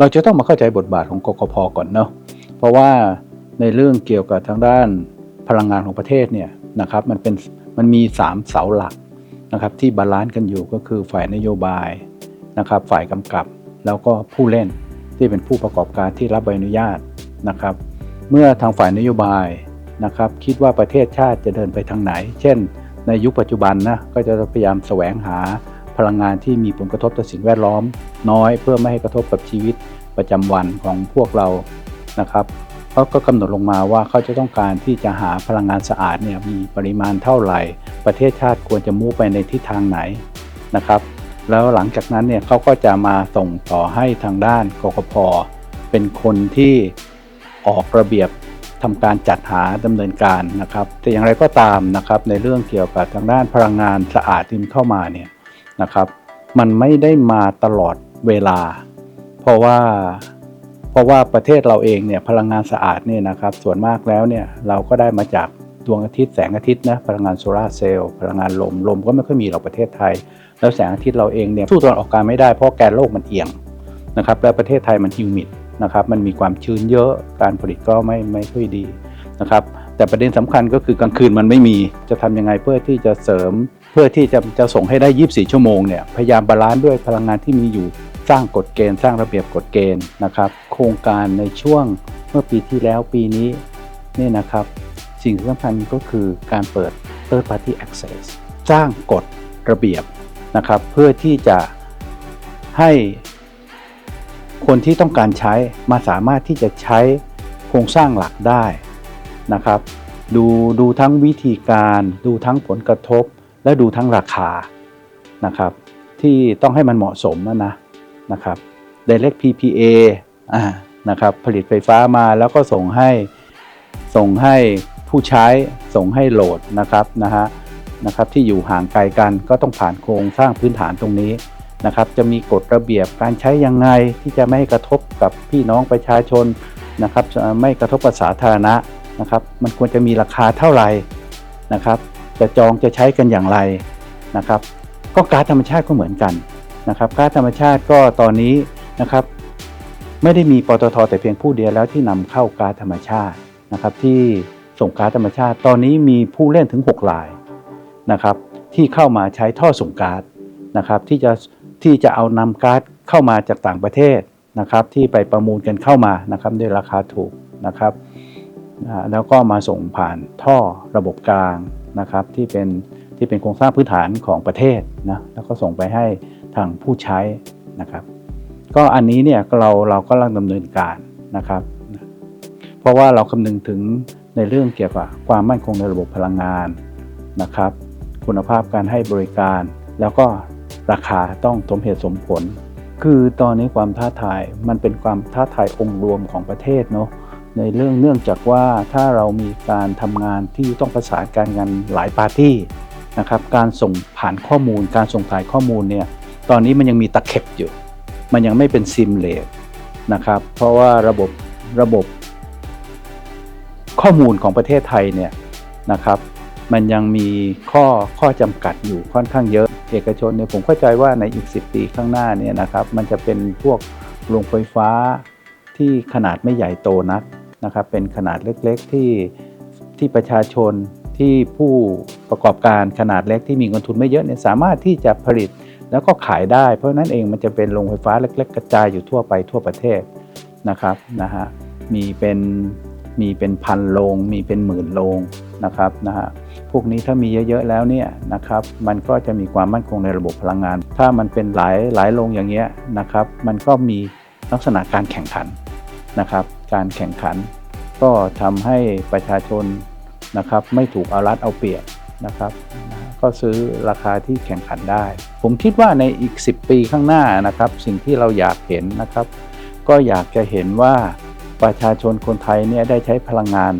เราจะต้องมาเข้าใจบทบาทของกกพก่อนเนาะเพราะว่าในเรื่องเกี่ยวกับทางด้านพลังงานของประเทศเนี่ยนะครับมันเป็นมันมี 3 เสาหลักนะครับที่บาลานซ์กันอยู่ก็คือฝ่ายนโยบายนะครับฝ่ายกำกับแล้วก็ผู้เล่นที่เป็นผู้ประกอบการที่รับใบอนุญาตนะครับ เมื่อทางฝ่ายนโยบายนะครับคิดว่าประเทศชาติจะเดินไปทางไหน เช่น ในยุคปัจจุบันนะก็จะพยายามแสวงหา พลังงานที่มีผลกระทบต่อสิ่งแวดล้อม น้อยเพื่อไม่ให้กระทบกับชีวิตประจำวันของพวกเรานะครับเขาก็กำหนดลงมาว่าเขาจะต้องการที่จะหาพลังงานสะอาดเนี่ยมีปริมาณเท่าไหร่ ประเทศชาติควรจะมุ่งไปในทิศทางไหนนะครับ แล้วหลังจากนั้นเนี่ยเขาก็จะมาส่งต่อให้ทางด้านกกพเป็นคนที่ออกระเบียบทำการจัดหาดำเนินการนะครับ แต่อย่างไรก็ตามนะครับในเรื่องเกี่ยวกับทางด้านพลังงานสะอาดที่มันเข้ามาเนี่ย นะครับ มันไม่ได้มาตลอดเวลา เพราะว่าเพราะว่าประเทศเราเองเนี่ยพลังงานสะอาดเนี่ยนะครับ ส่วนมากแล้วเนี่ยเราก็ได้มาจากดวงอาทิตย์แสงอาทิตย์นะพลังงานโซลาร์เซลล์พลังงานลมลมก็ไม่ค่อยมีหรอกประเทศไทย แล้วแสงอาทิตย์เราเองเนี่ยสู้ตะวันออกกลางไม่ได้เพราะแกนโลกมันเอียงนะครับและประเทศไทยมันฮิวมิดนะครับมันมีความชื้นเยอะการผลิตก็ไม่ไม่ค่อยดีนะครับแต่ประเด็นสำคัญก็คือกลางคืนมันไม่มีจะทำยังไงเพื่อที่จะเสริม เพื่อที่จะจะส่งให้ได้ 24 ชั่วโมงเนี่ยพยายามบาลานซ์ด้วยพลังงานที่มีอยู่สร้างกฎเกณฑ์ สร้างระเบียบกฎเกณฑ์นะครับ โครงการในช่วงเมื่อปีที่แล้วปีนี้นี่นะครับ สิ่งสำคัญก็คือการเปิด third party access สร้างกฎระเบียบนะครับ เพื่อที่จะให้คนที่ต้องการใช้มาสามารถที่จะใช้โครงสร้างหลักได้นะครับ ดูดูทั้งวิธีการ ดูทั้งผลกระทบ และดูทั้งราคานะครับที่ต้องให้มันเหมาะสมนะนะนะครับ Direct PPA อ่านะครับผลิตไฟฟ้ามาแล้วก็ส่งให้ส่งให้ผู้ใช้ส่งให้โหลดนะครับนะฮะนะครับที่อยู่ห่างไกลกันก็ต้องผ่านโครงสร้างพื้นฐานตรงนี้นะครับ จะมีกฎระเบียบการใช้ยังไงที่จะไม่ให้กระทบกับพี่น้องประชาชนนะครับจะไม่กระทบกับสาธารณะนะครับ มันควรจะมีราคาเท่าไหร่นะครับ จะจองจะใช้กันอย่างไรนะครับ ก็ก๊าซธรรมชาติก็เหมือนกันนะครับก๊าซธรรมชาติก็ตอนนี้นะครับ ไม่ได้มีปตทแต่เพียงผู้เดียวแล้วที่นำเข้าก๊าซธรรมชาตินะครับ ที่ส่งก๊าซธรรมชาติ ตอนนี้มีผู้เล่นถึง 6 รายนะครับ ที่เข้ามาใช้ท่อส่งก๊าซนะครับที่จะที่จะเอานำก๊าซเข้ามาจากต่างประเทศนะครับ ที่ไปประมูลกันเข้ามานะครับด้วยราคาถูกนะครับแล้วก็มาส่งผ่านท่อระบบกลาง นะครับที่เป็นที่เป็นโครงสร้างพื้นฐานของประเทศนะแล้วก็ส่งไปให้ทางผู้ใช้นะครับ ก็อันนี้เนี่ยเราเราก็กำลังดำเนินการนะครับ เพราะว่าเราคำนึงถึงในเรื่องเกี่ยวกับความมั่นคงในระบบพลังงานนะครับ คุณภาพการให้บริการ แล้วก็ราคาต้องสมเหตุสมผล คือตอนนี้ความท้าทายมันเป็นความท้าทายองค์รวมของประเทศเนาะ ในเรื่องเนื่องจากว่าถ้าเรามีการทำงานที่ต้องประสานการกันหลายปาร์ตี้นะครับการส่งผ่านข้อมูล การส่งถ่ายข้อมูลเนี่ยตอนนี้มันยังมีตะเข็บอยู่ มันยังไม่เป็นซิมเลสนะครับเพราะว่าระบบระบบ ข้อมูลของประเทศไทยเนี่ยนะครับมันยังมีข้อข้อจำกัดอยู่ค่อนข้างเยอะ เอกชนเนี่ยผมเข้าใจว่าในอีก 10 ปีข้างหน้าเนี่ยนะครับมันจะเป็นพวกโรงไฟฟ้าที่ขนาดไม่ใหญ่โตนัก นะครับเป็นขนาดเล็กๆที่ที่ประชาชนที่ผู้ประกอบการขนาดเล็กที่มีเงินทุนไม่เยอะเนี่ยสามารถที่จะผลิตแล้วก็ขายได้ เพราะนั้นเองมันจะเป็นโรงไฟฟ้าเล็ก ๆ กระจายอยู่ทั่วไปทั่วประเทศนะครับนะฮะมีเป็นมีเป็นพันโรงมีเป็นหมื่นโรงนะครับนะฮะพวกนี้ถ้ามีเยอะๆแล้วเนี่ยนะครับมันก็จะมีความมั่นคงในระบบพลังงาน ถ้ามันเป็นหลายหลายโรงอย่างเงี้ยนะครับ มันก็มีลักษณะการแข่งขันนะครับ การแข่งขัน ก็ทำให้ประชาชนนะครับไม่ถูกเอารัดเอาเปรียบนะครับก็ซื้อราคาที่แข่งขันได้ ผมคิดว่าในอีก 10 ปีข้างหน้านะครับ สิ่งที่เราอยากเห็นนะครับ ก็อยากจะเห็นว่าประชาชนคนไทยเนี่ยได้ใช้พลังงาน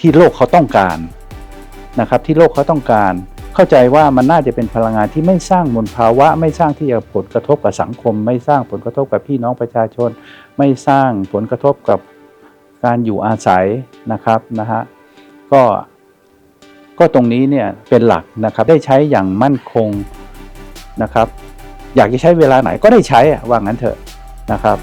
ที่โลกเขาต้องการนะครับที่โลกเขาต้องการ เข้าใจว่ามันน่าจะเป็นพลังงานที่ไม่สร้างมลภาวะ ไม่สร้างที่จะผลกระทบกับสังคม ไม่สร้างผลกระทบกับพี่น้องประชาชน ไม่สร้างผลกระทบกับ การอยู่อาศัยนะครับนะฮะก็ก็ตรงนี้เนี่ยเป็นหลักนะครับได้ใช้อย่างมั่นคงนะครับ อยากจะใช้เวลาไหนก็ได้ใช้อะว่างั้นเถอะนะครับ